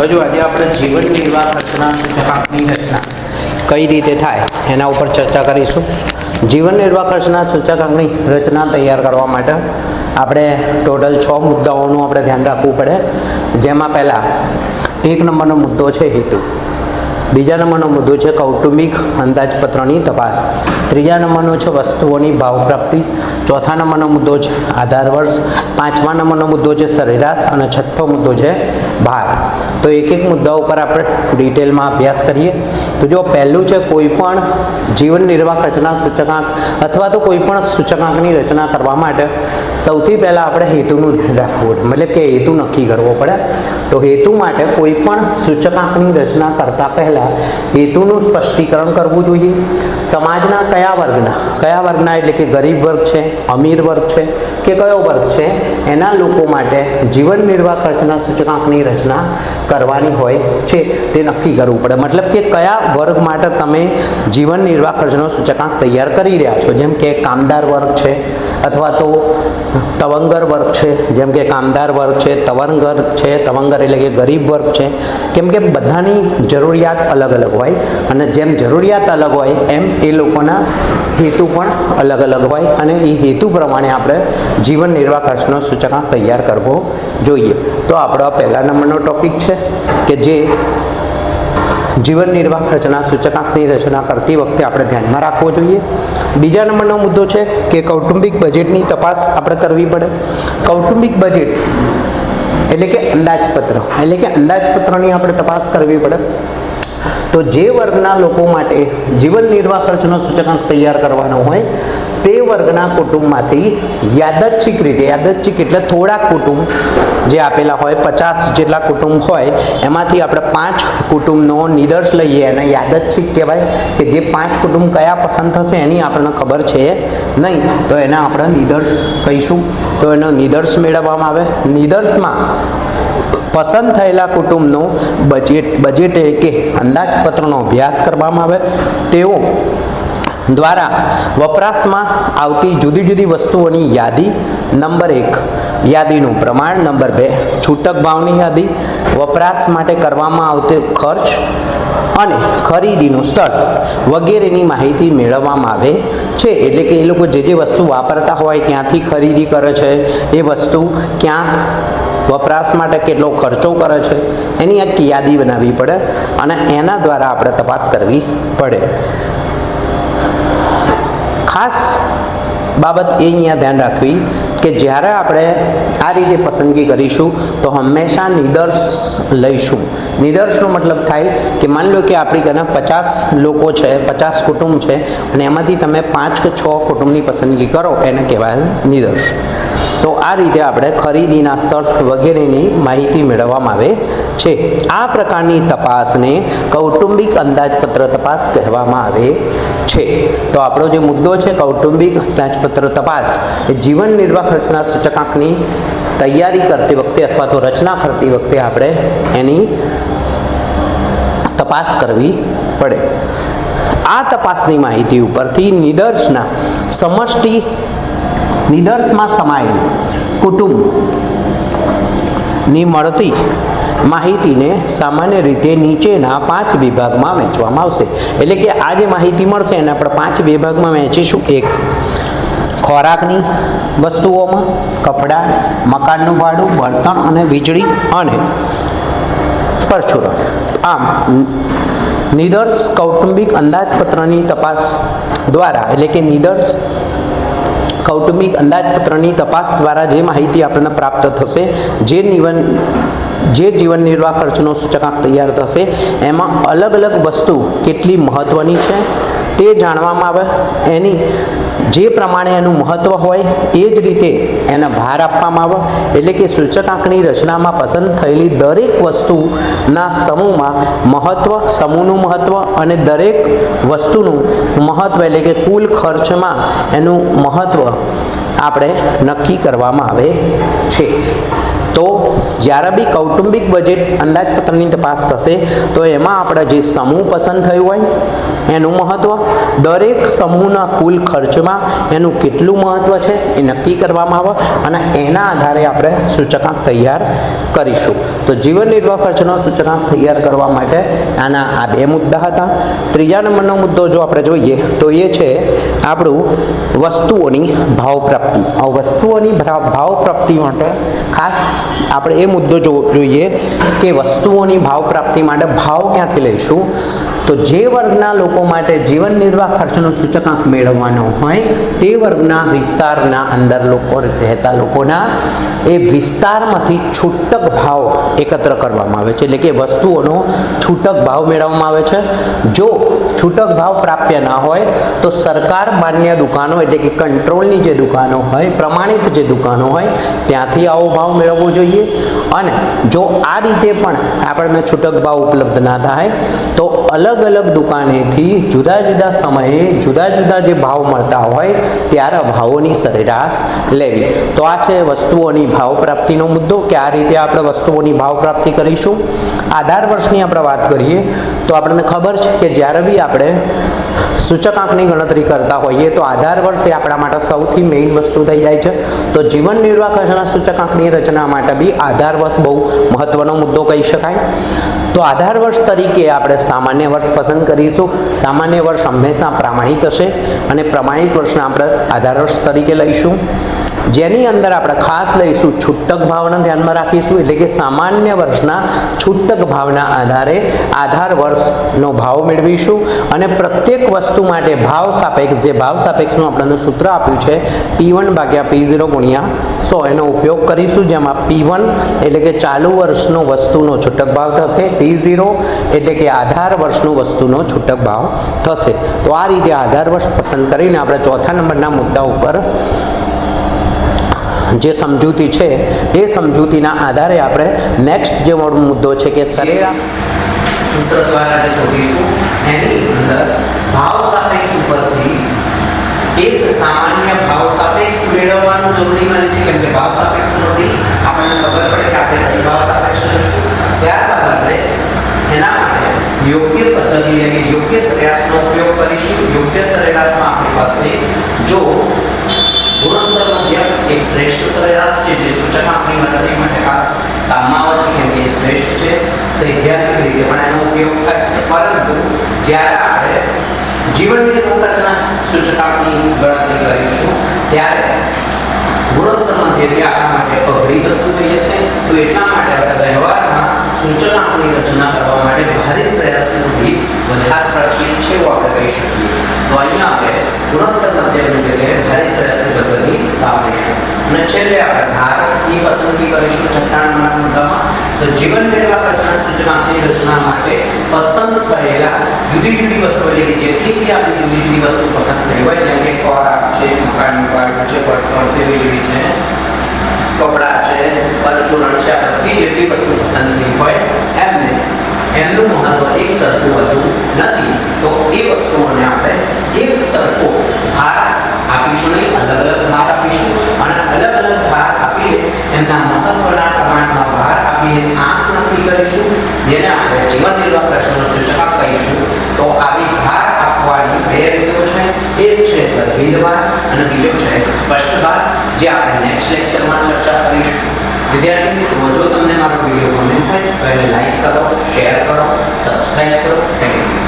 હજુ આજે આપણે જીવન નિર્વાહ રચના સૂચકાંકની રચના કઈ રીતે થાય એના ઉપર ચર્ચા કરીશું. જીવન નિર્વાહ રચના સૂચકાંકની રચના તૈયાર કરવા માટે આપણે ટોટલ છ મુદ્દાઓનું આપણે ધ્યાન રાખવું પડે. જેમાં પહેલાં એક નંબરનો મુદ્દો છે હેતુ. બીજા નંબરનો મુદ્દો છે કૌટુંબિક અંદાજપત્રની તપાસ. ત્રીજા નંબરનો છે વસ્તુઓની ભાવ પ્રાપ્તિ ચોથા નંબરનો મુદ્દો છે આધાર વર્ષ. પાંચમા નંબરનો મુદ્દો છે સરેરાશ અને છઠ્ઠો મુદ્દો છે ભાર. તો એક એક મુદ્દા ઉપર આપણે ડિટેલમાં અભ્યાસ કરીએ. તો જો પહેલું છે કોઈ પણ જીવન નિર્વાહ રચના સૂચકાંક અથવા તો કોઈ પણ સૂચકાંકની રચના કરવા માટે સૌથી પહેલાં આપણે હેતુનું ધ્યાન રાખવું મતલબ કે હેતુ નક્કી કરવો પડે. તો હેતુ માટે કોઈ પણ સૂચકાંકની રચના કરતાં પહેલાં હેતુનું સ્પષ્ટીકરણ કરવું જોઈએ. સમાજના કયા વર્ગના? કયા વર્ગના એટલે કે ગરીબ વર્ગ છે, અમીર વર્ગ છે, કે કયો વર્ગ છે? એના લોકો માટે જીવન નિર્વાહ ખર્ચના સૂચકાંકની રચના કરવાની હોય છે. તે નક્કી કરવું પડે. મતલબ કે કયા વર્ગ માટે તમે જીવન નિર્વાહ ખર્ચનો સૂચકાંક તૈયાર કરી રહ્યા છો? જેમ કે કામદાર વર્ગ છે, અથવા તો તવંગર વર્ગ છે, જેમ કે કામદાર વર્ગ છે, તવંગર છે, તવંગર એટલે કે ગરીબ વર્ગ છે. કેમ કે બધાની જરૂરિયાત અલગ અલગ હોય અને જેમ જરૂરિયાત અલગ હોય એમ એ લોકોના હેતુ પણ અલગ અલગ હોય અને એ હેતુ પ્રમાણે આપણે જીવન નિર્વાહ ખર્ચનો સૂચકાંક તૈયાર કરવો જોઈએ. તો આપણો પહેલા નંબરનો ટોપિક છે કે જે જીવન નિર્વાહ ખર્ચના સૂચકાંકની રચના કરતી વખતે આપણે ધ્યાનમાં રાખવો જોઈએ. બીજા નંબરનો મુદ્દો છે કે કૌટુંબિક બજેટની તપાસ આપણે કરવી પડે. કૌટુંબિક બજેટ એટલે કે અંદાજપત્ર. એટલે કે અંદાજપત્રની આપણે તપાસ કરવી પડે. તો જે વર્ગના લોકો માટે જીવન નિર્વાહ ખર્ચનો સૂચકાંક તૈયાર કરવાનો હોય, તે વર્ગના કુટુંબમાંથી યાદચ્છિક રીતે, યાદચ્છિક એટલે થોડાક કુટુંબ જે આપેલા હોય, પચાસ જેટલા કુટુંબ હોય, એમાંથી આપણે પાંચ કુટુંબનો નિદર્શ લઈએ અને યાદચ્છિક કહેવાય કે જે પાંચ કુટુંબ કયા પસંદ થશે એની આપણને ખબર છે નહીં. તો એને આપણે નિદર્શ કહીશું. તો એનો નિદર્શ મેળવવામાં આવે. નિદર્શમાં પસંદ થયેલા કુટુંબનો બજેટ બજેટ કે અંદાજપત્રનો અભ્યાસ કરવામાં આવે. તેઓ દ્વારા વપરાશમાં આવતી જુદી જુદી વસ્તુઓની યાદી, નંબર એક યાદીનું પ્રમાણ, નંબર બે છૂટક ભાવની યાદી, વપરાશ માટે કરવામાં આવતો ખર્ચ અને ખરીદીનું સ્થળ વગેરેની માહિતી મેળવવામાં આવે છે. એટલે કે એ લોકો જે જે વસ્તુ વાપરતા હોય, ક્યાંથી ખરીદી કરે છે, એ વસ્તુ ક્યાં વપરાશ માટે કેટલો ખર્ચો કરે છે, એની એક યાદી બનાવવી પડે અને એના દ્વારા આપણે તપાસ કરવી પડે. ખાસ બાબત એ અહીંયા ધ્યાન રાખવી કે જ્યારે આપણે આ રીતે પસંદગી કરીશું, તો હંમેશા નિદર્શ લઈશું. નિદર્શનો મતલબ થાય કે માની લો કે આપણી ઘરના પચાસ લોકો છે, પચાસ કુટુંબ છે, અને એમાંથી તમે પાંચ કે છ કુટુંબની પસંદગી કરો, એને કહેવાય નિદર્શ. તો આ રીતે આપણે ખરીદીના સ્થળ વગેરેની માહિતી મેળવવામાં આવે છે. આ પ્રકારની તપાસને કૌટુંબિક અંદાજપત્ર તપાસ કહેવામાં આવે છે. તો આપણો જે મુદ્દો છે, કૌટુંબિક અંદાજપત્ર તપાસ, એ જીવન નિર્વાહ રચના સૂચકાંકની તૈયારી કરતી વખતે અથવા તો રચના કરતી વખતે આપણે એની તપાસ કરવી પડે. આ તપાસની માહિતી ઉપરથી નિદર્શના સમષ્ટિ નિદર્શમાં સમાયેલ કુટુંબની મળતી માહિતીને સામાન્ય રીતે નીચેના પાંચ વિભાગમાં વહેંચવામાં આવશે. એટલે કે આ જે માહિતી મળશે એને આપણે પાંચ વિભાગમાં વહેંચીશું. એક, ખોરાકની વસ્તુઓમાં, કપડાં, મકાનનું ભાડું, બળતણ અને વીજળી અને પરચુરણ આમ, નિદર્શ કૌટુંબિક અંદાજપત્રની તપાસ દ્વારા, એટલે કે નિદર્શ કૌટુંબિક અંદાજપત્રની તપાસ દ્વારા જે માહિતી આપણને પ્રાપ્ત થશે, જે નિવન, જે જીવન નિર્વાહ ખર્ચનો સૂચકાંક તૈયાર થશે, એમાં અલગ અલગ વસ્તુ કેટલી મહત્ત્વની છે તે જાણવામાં આવે. એની જે પ્રમાણે એનું મહત્ત્વ હોય એ જ રીતે એને ભાર આપવામાં આવે. એટલે કે સૂચકાંકની રચનામાં પસંદ થયેલી દરેક વસ્તુના સમૂહમાં મહત્ત્વ સમૂહનું મહત્ત્વ અને દરેક વસ્તુનું મહત્ત્વ એટલે કે કુલ ખર્ચમાં એનું મહત્ત્વ આપણે નક્કી કરવામાં આવે છે. તો જ્યારે બી કૌટુંબિક બજેટ અંદાજપત્રની તપાસ થશે, તો એમાં આપણે જે સમૂહ પસંદ થયું હોય, એનું મહત્ત્વ દરેક સમૂહના કુલ ખર્ચમાં એનું કેટલું મહત્ત્વ છે, એ નક્કી કરવામાં આવે અને એના આધારે આપણે સૂચકાંક તૈયાર કરીશું. તો જીવન નિર્વાહ ખર્ચનો સૂચના તૈયાર કરવા માટે આના આ બે મુદ્દા હતા. ત્રીજા નંબરનો મુદ્દો જો આપણે જોઈએ તો એ છે આપણું વસ્તુઓની ભાવ પ્રાપ્તિ આ વસ્તુઓની ભાવ પ્રાપ્તિ માટે ખાસ આપણે એ મુદ્દો જોઈએ કે વસ્તુઓની ભાવ પ્રાપ્તિ માટે ભાવ ક્યાંથી લઈશું? તો જે વર્ગના લોકો માટે જીવન નિર્વાહ ખર્ચનો સૂચકાંક મેળવવાનો હોય, તે વર્ગના વિસ્તારના અંદર લોકો રહેતા લોકોના એ વિસ્તારમાંથી છૂટક ભાવ એકત્ર કરવામાં આવે છે. એટલે કે વસ્તુઓનો છૂટક ભાવ મેળવવામાં આવે છે. જો છૂટક ભાવ પ્રાપ્ય ના હોય, તો સરકાર માન્ય દુકાનો એટલે કે કંટ્રોલની જે દુકાનો હોય, પ્રમાણિત જે દુકાનો હોય, ત્યાંથી આવો ભાવ મેળવવો જોઈએ. અને જો આ રીતે પણ આપણને છૂટક ભાવ ઉપલબ્ધ ના થાય, તો અલગ અલગ દુકાનેથી જુદા જુદા સમયે જુદા જુદા જે ભાવ મળતા હોય ત્યારે ભાવોની સરેરાશ લેવી. તો આ છે વસ્તુઓની ભાવ પ્રાપ્તિનો મુદ્દો કે આ રીતે આપણે વસ્તુઓની ભાવ પ્રાપ્તિ કરીશું. આધાર વર્ષની આપણે વાત કરીએ તો આપણને ખબર છે કે જ્યારે બી આપણે સૂચકાંકની ગણતરી કરતા હોઈએ તો આધાર વર્ષ એ આપણા માટે સૌથી મેઇન વસ્તુ થઈ જાય છે. તો જીવન નિર્વાહ ખર્ચના સૂચકાંકની રચના માટે બી આધાર વર્ષ બહુ મહત્વનો મુદ્દો કહી શકાય. તો આધાર વર્ષ તરીકે આપણે સામાન્ય વર્ષ પસંદ કરીશું. સામાન્ય વર્ષ હંમેશા પ્રામાણિક હશે અને પ્રમાણિક વર્ષને આપણે આધાર વર્ષ તરીકે લઈશું. જેની અંદર આપણે ખાસ લઈશું છૂટક ભાવને ધ્યાનમાં રાખીશું, એટલે કે સામાન્ય વર્ષના છૂટક ભાવના આધારે આધાર વર્ષનો ભાવ મેળવીશું અને પ્રત્યેક વસ્તુ માટે ભાવ સાપેક્ષ, જે ભાવ સાપેક્ષનું આપણને સૂત્ર આપ્યું છે પી વન ભાગ્યા પી ઝીરો ગુણ્યા સો, એનો ઉપયોગ કરીશું, જેમાં પી વન એટલે કે ચાલુ વર્ષનો વસ્તુનો છૂટક ભાવ થશે પી ઝીરો એટલે કે આધાર વર્ષનું વસ્તુનો છૂટક ભાવ થશે. તો આ રીતે આધાર વર્ષ પસંદ કરીને આપણે ચોથા નંબરના મુદ્દા ઉપર જે સમજૂતી છે, એ સમજૂતીના આધારે આપણે નેક્સ્ટ જે મુદ્દો છે કે સરેરાશ સૂત્ર દ્વારા જે શોધીશું, એની અંદર ભાવ સાપેક્ષ ઉપરથી એક સામાન્ય ભાવ સાપેક્ષ મેળવવાનું જરૂરી બને છે, કેમ કે ભાવ સાપેક્ષ ઉપરથી આપણને ખબર પડે કે આપણે કઈ ભાવ સાપેક્ષ લઈશું ત્યારબાદ આપણે એના માટે યોગ્ય પદ્ધતિ કે યોગ્ય સરેરાશનો ઉપયોગ કરીશું. યોગ્ય સરેરાશમાં આપણી પાસે જો શ્રેષ્ઠ સરેરાશ છે, જે સૂચકાંકની ગણતરી માટે ખાસ કામમાં આવે છે, કેમ કે એ શ્રેષ્ઠ છે, સૈદ્ધાંતિક રીતે પણ એનો ઉપયોગ થાય છે. પરંતુ જ્યારે આપણે જીવનની ખર્ચના સૂચકાંકની ગણતરી કરીશું, ત્યારે ગુણોત્તર મધ્યથી આપણા માટે અઘરી વસ્તુ થઈ જશે, તો એટલા માટે આપણે વ્યવહારમાં સૂચકાંકની રચના કરવા માટે ભારે શ્રેયસનું રીત વધારે પ્રચલિત છે એવું આપણે કહી શકીએ. તો અહીંયા આપણે ગુણોત્તર મધ્યની જગ્યાએ ભારે શ્રેયસની પદ્ધતિ વાપરીશું અને છેલ્લે આપણે ભારતની પસંદગી કરીશું છઠ્ઠા નંબરના મુદ્દામાં તો જીવન નિર્વાહ રચના સૂચકાંકની રચના માટે પસંદ કરેલા જુદી જુદી વસ્તુઓ એટલે કે જેટલી બી આપણી જુદી જુદી વસ્તુ પસંદ કરી હોય જેમ કે ખોરાક છે મકાનનું કાર્ડ છે પડતર છે વીજળી છે કપડાં છે પરચુરણ છે આ બધી જેટલી વસ્તુ પસંદ થઈ હોય એમને એમનું મહત્વ એક સરખું હોતું નથી તો એ વસ્તુઓને આપણે એક સરખો ભાર આપીશું નહીં અલગ અલગ ભાર આપીશું એમના મહત્વના પ્રમાણમાં ભાર આપીને આંક નક્કી કરીશું જેને આપણે જીવન નિર્વાહ પ્રશ્નનો સૂચક કહીશું તો આવી ભાર આપવાની બે રીતો છે એક છે ગર્ભિત ભાર અને બીજો છે સ્પષ્ટ ભાર જે આપણે નેક્સ્ટ લેક્ચરમાં ચર્ચા કરીશું વિદ્યાર્થી મિત્રો, જો તમને મારો વીડિયો ગમે હોય તો એને લાઈક કરો શેર કરો સબસ્ક્રાઈબ કરો. Thank you